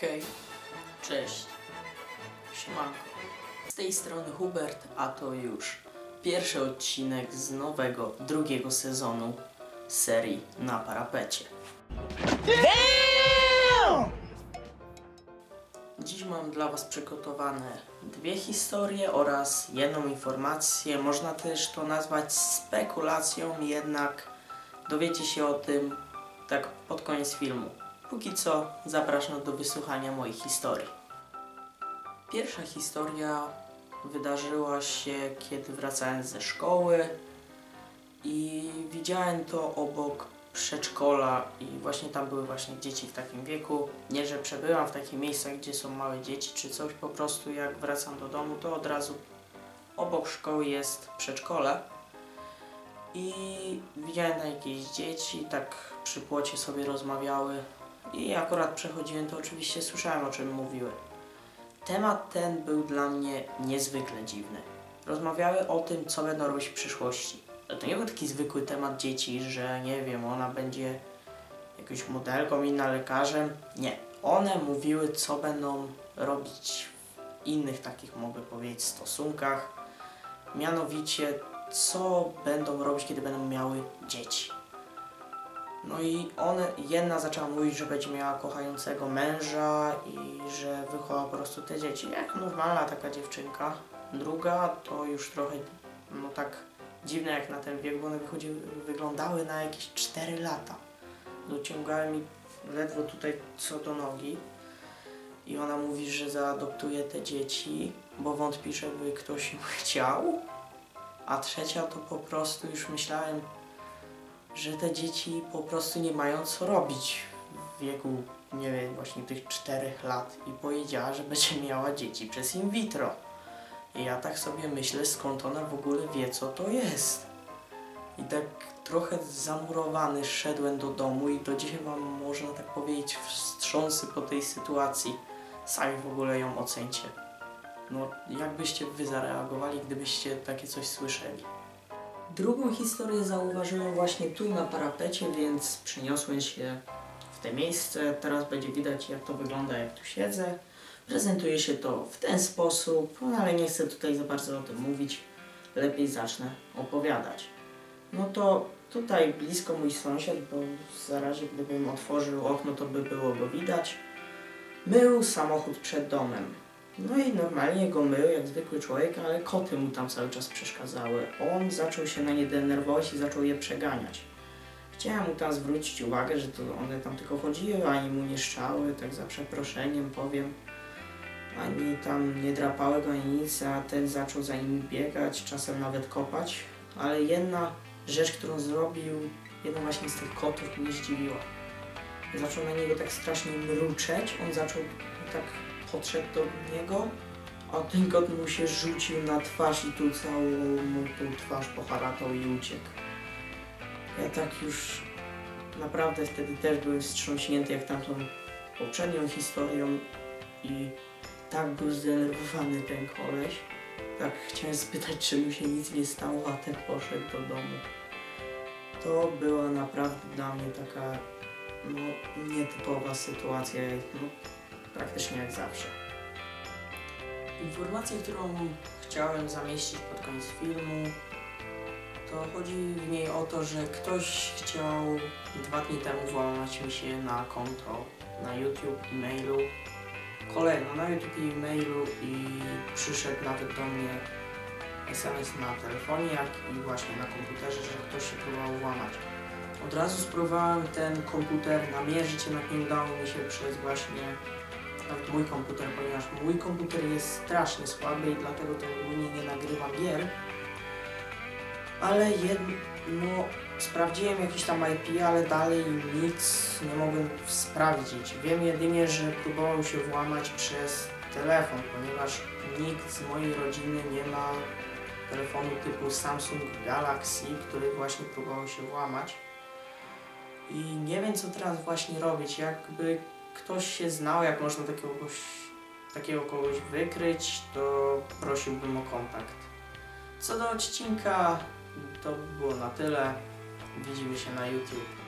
Hej, cześć, siemanko. Z tej strony Hubert, a to już pierwszy odcinek z nowego, drugiego sezonu serii na parapecie. Dziś mam dla Was przygotowane dwie historie oraz jedną informację. Można też to nazwać spekulacją, jednak dowiecie się o tym tak pod koniec filmu. Póki co zapraszam do wysłuchania mojej historii. Pierwsza historia wydarzyła się, kiedy wracałem ze szkoły i widziałem to obok przedszkola i właśnie tam były właśnie dzieci w takim wieku. Nie, że przebyłam w takich miejscach, gdzie są małe dzieci czy coś, po prostu jak wracam do domu, to od razu obok szkoły jest przedszkole. I widziałem jakieś dzieci, tak przy płocie sobie rozmawiały i akurat przechodziłem, to oczywiście słyszałem o czym mówiły. Temat ten był dla mnie niezwykle dziwny. Rozmawiały o tym, co będą robić w przyszłości. To nie był taki zwykły temat dzieci, że nie wiem, ona będzie jakąś modelką, inna lekarzem. Nie. One mówiły, co będą robić w innych takich, mogę powiedzieć, stosunkach. Mianowicie, co będą robić, kiedy będą miały dzieci. No i one, jedna zaczęła mówić, że będzie miała kochającego męża i że wychowa po prostu te dzieci, jak normalna taka dziewczynka. Druga to już trochę, no tak dziwne jak na ten wiek, bo one wyglądały na jakieś 4 lata. Dociągały mi ledwo tutaj co do nogi. I ona mówi, że zaadoptuje te dzieci, bo wątpi, żeby ktoś im chciał. A trzecia to po prostu już myślałem, że te dzieci po prostu nie mają co robić w wieku, nie wiem, właśnie tych czterech lat i powiedziała, że będzie miała dzieci przez in vitro. I ja tak sobie myślę, skąd ona w ogóle wie, co to jest. I tak trochę zamurowany szedłem do domu i do dzisiaj mam, można tak powiedzieć, wstrząsy po tej sytuacji. Sami w ogóle ją ocencie. No, jak byście wy zareagowali, gdybyście takie coś słyszeli? Drugą historię zauważyłem właśnie tu na parapecie, więc przeniosłem się w te miejsce. Teraz będzie widać jak to wygląda, jak tu siedzę. Prezentuje się to w ten sposób, no ale nie chcę tutaj za bardzo o tym mówić. Lepiej zacznę opowiadać. No to tutaj blisko mój sąsiad, bo za razie gdybym otworzył okno, to by było go widać. Mył samochód przed domem. No i normalnie go mył jak zwykły człowiek, ale koty mu tam cały czas przeszkadzały. On zaczął się na nie denerwować i zaczął je przeganiać. Chciałem mu tam zwrócić uwagę, że to one tam tylko chodziły, ani mu nie szczały, tak za przeproszeniem powiem. Ani tam nie drapały go, ani nic, a ten zaczął za nimi biegać, czasem nawet kopać. Ale jedna rzecz, którą zrobił, jedna właśnie z tych kotów mnie zdziwiła. Zaczął na niego tak strasznie mruczeć, on zaczął tak podszedł do niego, a ten kot mu się rzucił na twarz i tu całą mu tą twarz poharatał i uciekł. Ja tak już naprawdę wtedy też byłem wstrząśnięty jak tamtą poprzednią historią i tak był zdenerwowany ten koleś. Tak chciałem spytać, czy mu się nic nie stało, a ten poszedł do domu. To była naprawdę dla mnie taka no, nietypowa sytuacja. No, praktycznie jak zawsze. Informację, którą chciałem zamieścić pod koniec filmu, to chodzi w niej o to, że ktoś chciał dwa dni temu włamać mi się na konto na YouTube, e-mailu. Kolejno na YouTube i e-mailu i przyszedł nawet do mnie SMS na telefonie, jak i właśnie na komputerze, że ktoś się próbował włamać. Od razu spróbowałem ten komputer namierzyć, jednak nie udało mi się przez właśnie nawet mój komputer, ponieważ mój komputer jest strasznie słaby i dlatego to ogólnie nie nagrywam gier. Ale jedno, no, sprawdziłem jakieś tam IP, ale dalej nic nie mogłem sprawdzić. Wiem jedynie, że próbował się włamać przez telefon, ponieważ nikt z mojej rodziny nie ma telefonu typu Samsung Galaxy, który właśnie próbował się włamać. I nie wiem co teraz właśnie robić, jakby ktoś się znał, jak można takiego kogoś, takiego kogoś wykryć, to prosiłbym o kontakt. Co do odcinka, to by było na tyle. Widzimy się na YouTube.